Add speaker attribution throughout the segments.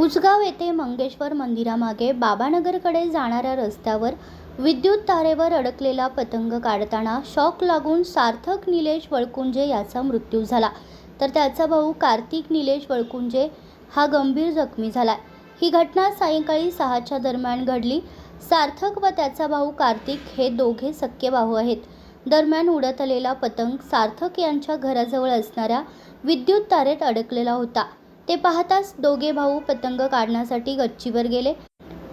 Speaker 1: उसगाव येथे मंगेश्वर मंदिरामागे बाबानगरकडे जाणाऱ्या रस्त्यावर विद्युत तारेवर अडकलेला पतंग काढताना शॉक लागून सार्थक निलेश वळकुंजे याचा मृत्यू झाला. तर त्याचा भाऊ कार्तिक निलेश वळकुंजे हा गंभीर जखमी झाला ही घटना सायंकाळी सहाच्या दरम्यान घडली. सार्थक व त्याचा भाऊ कार्तिक हे दोघे सख्खे भाऊ आहेत. दरम्यान उडत आलेला पतंग सार्थक यांच्या घराजवळ असणाऱ्या विद्युत तारेत अडकलेला होता. ते पाहताच दोघे भाऊ पतंग काढण्यासाठी गच्चीवर गेले.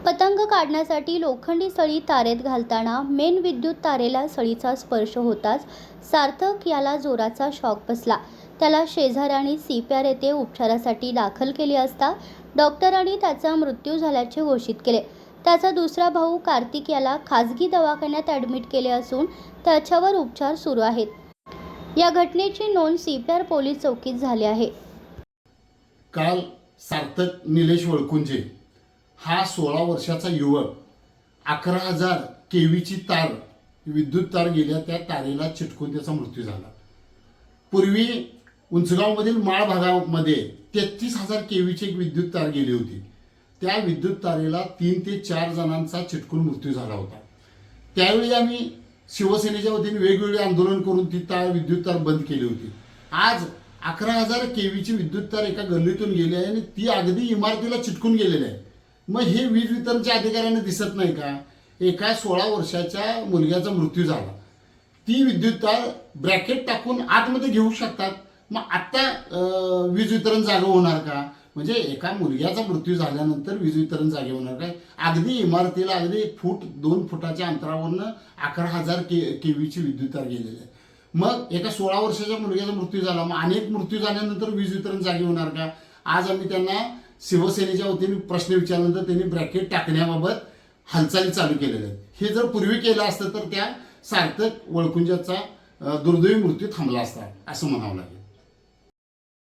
Speaker 1: पतंग काढण्यासाठी लोखंडी सळी तारेत घालताना मेन विद्युत तारेला सळीचा स्पर्श होताच सार्थक याला जोराचा शॉक बसला. त्याला शेजाऱ्याने आर येथे उपचारासाठी दाखल केले असता डॉक्टरांनी त्याचा मृत्यू झाल्याचे घोषित केले. त्याचा दुसरा भाऊ कार्तिक याला खाजगी दवाखान्यात ॲडमिट केले असून त्याच्यावर उपचार सुरू आहेत. या घटनेची नोंद सीपीआर पोलीस चौकीत झाली आहे.
Speaker 2: काल सार्थक निलेश वळकुंजे हा सोळा वर्षाचा युवक. अकरा हजार केवीची तार विद्युत तार गेल्या त्या तारेला चिटकून त्याचा मृत्यू झाला. पूर्वी उंचगावमधील माळ भागामध्ये तेहतीस हजार केवीची एक विद्युत तार गेली होती. त्या विद्युत तारेला तीन ते चार जणांचा चिटकून मृत्यू झाला होता. त्यावेळी आम्ही शिवसेनेच्या वतीने वेगवेगळे आंदोलन करून ती तार विद्युत तार बंद केली होती. आज अकरा हजार केवीची विद्युत तार एका गल्लीतून गेली आहे आणि ती अगदी इमारतीला चिटकून गेलेली आहे. मग हे वीज वितरणच्या अधिकाऱ्यांना दिसत नाही का? एका सोळा वर्षाच्या मुलग्याचा मृत्यू झाला. ती विद्युत तार ब्रॅकेट टाकून आतमध्ये घेऊ शकतात. मग आत्ता वीज वितरण जागा होणार का? म्हणजे एका मुलग्याचा मृत्यू झाल्यानंतर वीज वितरण जागे होणार काय? अगदी इमारतीला अगदी फूट दोन फुटाच्या अंतरावरनं अकरा हजार के केवीची विद्युत तार गेलेली आहे. मग एका सोळा वर्षाच्या मुलग्याचा मृत्यू झाला. मग अनेक मृत्यू झाल्यानंतर वीज वितरण जागी होणार का? आज आम्ही त्यांना शिवसेनेच्या वतीने प्रश्न विचारल्यानंतर त्यांनी ब्रॅकेट टाकण्याबाबत हालचाली चालू केलेल्या आहेत. हे जर पूर्वी केलं असतं तर त्या सार्थक वळकुंजाचा दुर्दैवी मृत्यू थांबला असता असं म्हणावं लागेल.